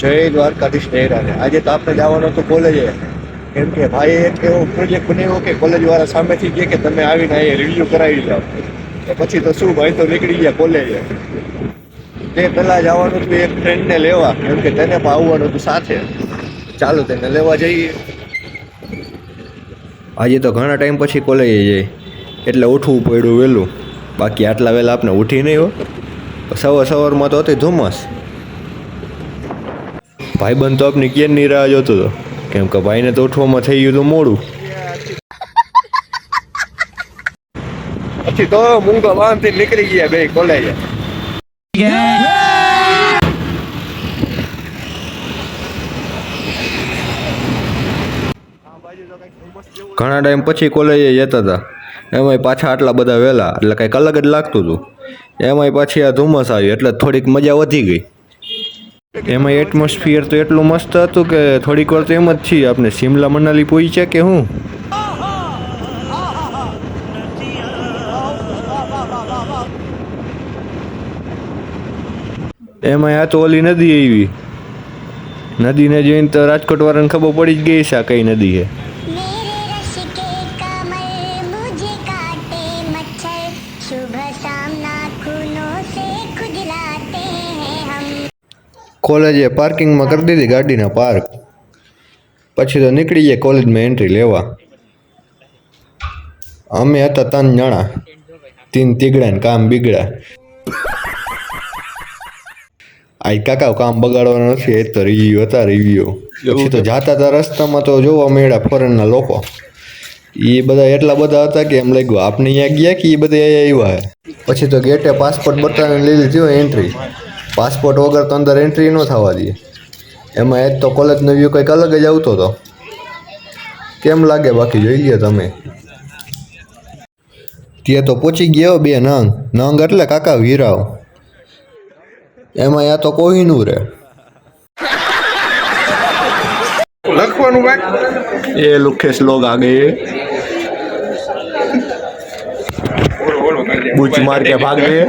જય દ્વારકાધીશ નહેરાને આજે તો આપણે જવાનો તો કોલેજે કેમ કે ભાઈ એક એવો પ્રોજેક્ટ બન્યો કે કોલેજ વાળા સામેથી કહે કે તમે આવીને અહીંયા રિવ્યૂ કરાવી જાઓ. પછી તો શું ભાઈ તો નીકળી ગયા કોલેજે તે પહેલાં જવાનું હતું એક ફ્રેન્ડને લેવા. કેમ કે તેને પણ આવવાનું હતું સાથે. ચાલો તેને લેવા જઈએ. આજે તો ઘણા ટાઈમ પછી કોલેજે જઈએ. એટલે ઉઠવું પડ્યું વહેલું. બાકી આટલા વહેલા આપણે ઉઠી નહીં હો. સવાર સવારમાં તો હતી ધુમ્મસ. ભાઈબંધ તો આપની ક્યારની રાહ જોતો હતો? કેમ કે ભાઈને તો ઉઠવામાં થઈ ગયું હતું મોડું. પછી તો મૂંગો થી નીકળી ગયા બે કોલેજે. ઘણા ટાઈમ પછી કોલેજે જતા હતા. એમાંય પાછા આટલા બધા વહેલા એટલે કંઈક અલગ જ લાગતું હતું. એમાંય પાછી આ ધુમ્મસ આવી એટલે થોડીક મજા વધી ગઈ. એમાં એટમોસ્ફિયર તો એટલું મસ્ત હતું કે થોડીક વાર તો એમ જ છીએ આપણે. શિમલા મનાલી પહોંચ્યા કે હું? એમાં આ તો ઓલી નદી આવી નદીને જોઈને તો રાજકોટ વાળાને ખબર પડી જ ગઈ છે આ કઈ નદી છે. કોલેજે પાર્કિંગમાં કરી દીધી ગાડીને પાર્ક. પછી તો નીકળી ગયા કોલેજમાં એન્ટ્રી લેવા. અમે હતા ત્રણ જણા. તીન તીગડા ને કામ બીગડા. આઈ કાકા કામ બગાડવાનું નથી એ તો રિવ્યુ હતા રિવ્યુ પછી તો જાતા હતા રસ્તામાં તો જોવા મળ્યા ફોરેનના લોકો. એ બધા એટલા બધા હતા કે એમ લાગ્યું આપણે અહીંયા ગયા કે એ બધા અહીંયા આવ્યા પછી તો ગેટે પાસપોર્ટ બતાવીને લીધી હોય એન્ટ્રી પાસપોર્ટ વગર તો અંદર એન્ટ્રી ન થવા દે એમાં એ તો કોલેજનો વ્યૂ કંઈક અલગ જ આવતો હતો કેમ લાગે બાકી? જોઈ લ્યો તમે. ત્યાં તો પહોંચી ગયો બે નંગ. નંગ એટલે કાકા વીરાવ એમાં યા તો કોહિનું રે. લખવાનું ભાઈ? એ લુખેશ લોગ આ ગયે બૂચ માર કે ભાગ ગયે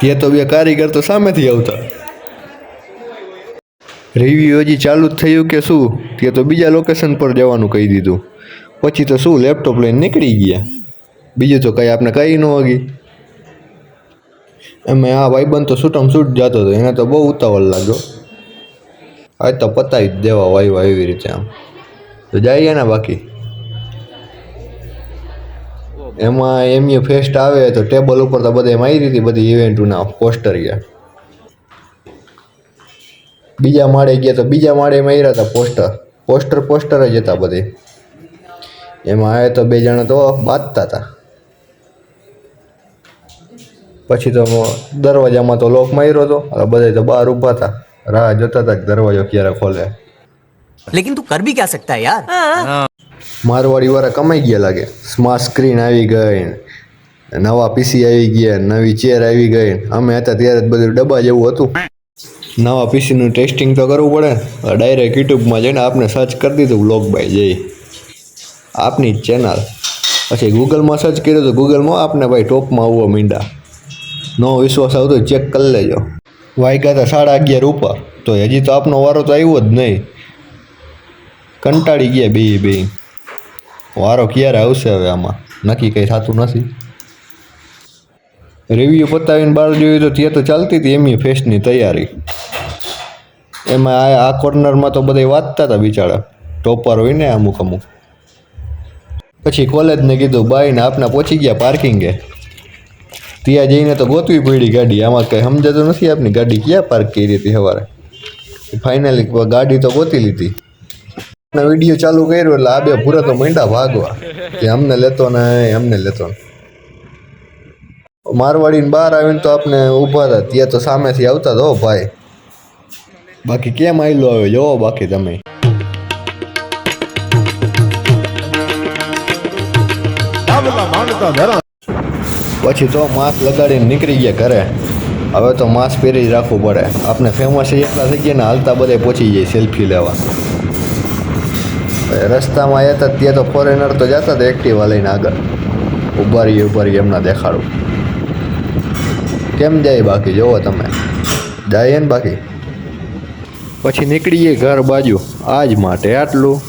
તે તો બે કારીગર તો સામેથી આવતા. રિવ્યુ હજી ચાલુ જ થયું કે શું? તે તો બીજા લોકેશન પર જવાનું કહી દીધું. પછી તો શું લેપટોપ લઈને નીકળી ગયા. બીજું તો કંઈ આપણે કહી ન વાગી. એમ આ ભાઈબંધ તો છૂટમ છૂટ જતો હતો, એને તો બહુ ઉતાવળ લાગ્યો. આ તો પતાવી જ દેવા વાયવા એવી રીતે આમ. તો જઈએ ને બાકી. એમાં એમની ફેસ્ટ આવે તો ટેબલ ઉપર તો બધા મારી હતી બધી ઇવેન્ટના પોસ્ટર ગયા બીજા માળે ગયા તો બીજા માળે માર્યા હતા પોસ્ટર પોસ્ટર પોસ્ટર જ હતા બધે એમાં આવે તો બે જણા તો બાંધતા હતા. પછી તો દરવાજામાં તો લોક માર્યો હતો અને બધા તો બહાર ઊભા હતા. રાહ જોતા હતા દરવાજો ક્યારે ખોલે. લેકિન તું કર ભી ક્યા સકતા યાર? यार મારવાડી વાળા કમાઈ ગયા લાગે. સ્માર્ટ સ્ક્રીન આવી ગઈ નવા પીસી આવી ગયા, નવી ચેર આવી ગઈ અમે હતા ત્યારે બધું ડબ્બા જેવું હતું. નવા પીસીનું ટેસ્ટિંગ તો કરવું પડે ડાયરેક્ટ યુટ્યુબમાં જઈને આપણે સર્ચ કરી દીધું બ્લોગ બાય જઈ આપની ચેનલ પછી ગૂગલમાં સર્ચ કર્યું તો ગૂગલમાં આપને ભાઈ ટોપમાં આવવો મીંડા. નો વિશ્વાસ આવતો ચેક કરી લેજો. વાગ્યા હતા સાડા અગિયાર ઉપર. તો હજી તો આપનો વારો તો આવ્યો જ નહીં. કંટાળી ગયા બે બે. વારો ક્યારે આવશે હવે આમાં? નક્કી કંઈ થતું નથી. રિવ્યુ પતાવીને બહાર જોયું તો ત્યાં તો ચાલતી હતી એમની ફેસ્ટની તૈયારી. એમાં આ કોર્નરમાં તો બધા વાંચતા હતા બિચારા. ટોપર હોય ને અમુક અમુક. પછી કોલેજને કીધું બાઈને આપના પહોંચી ગયા પાર્કિંગે ત્યાં જઈને તો ગોતવી પડી ગાડી. આમાં કંઈ સમજાતું નથી આપની ગાડી ક્યાં પાર્ક કરી હતી સવારે. ફાઇનલી ગાડી તો ગોતી લીધી. વીડિયો ચાલુ કર્યો એટલે આ બે પૂરા તો મંડા ભાગવા કે અમને લેતો ને અમને લેતો ને. મારવાડીને બહાર આવીને તો આપણે ઊભા હતા ત્યાં તો સામેથી આવતા તો ભાઈ. બાકી કેમ આયલો આવે જોવો બાકી તમે. પછી તો માસ્ક લગાડીને નીકળી ગયા ઘરે. હવે તો માસ્ક પહેરી જ રાખવું પડે. આપણે ફેમસ એટલા થઈ ગયા ને હાલતા બધે પહોંચી જાય સેલ્ફી લેવા. રસ્તામાં હતા ત્યાં તો ફોરેનર તો જતા હતા એક્ટિવા લઈને આગળ. ઊભા રહીએ ઊભા રહીએ, એમના દેખાડું. કેમ જાય બાકી? જોવો તમે. જાય ને બાકી. પછી નીકળીએ ઘર બાજુ. આજ માટે આટલું.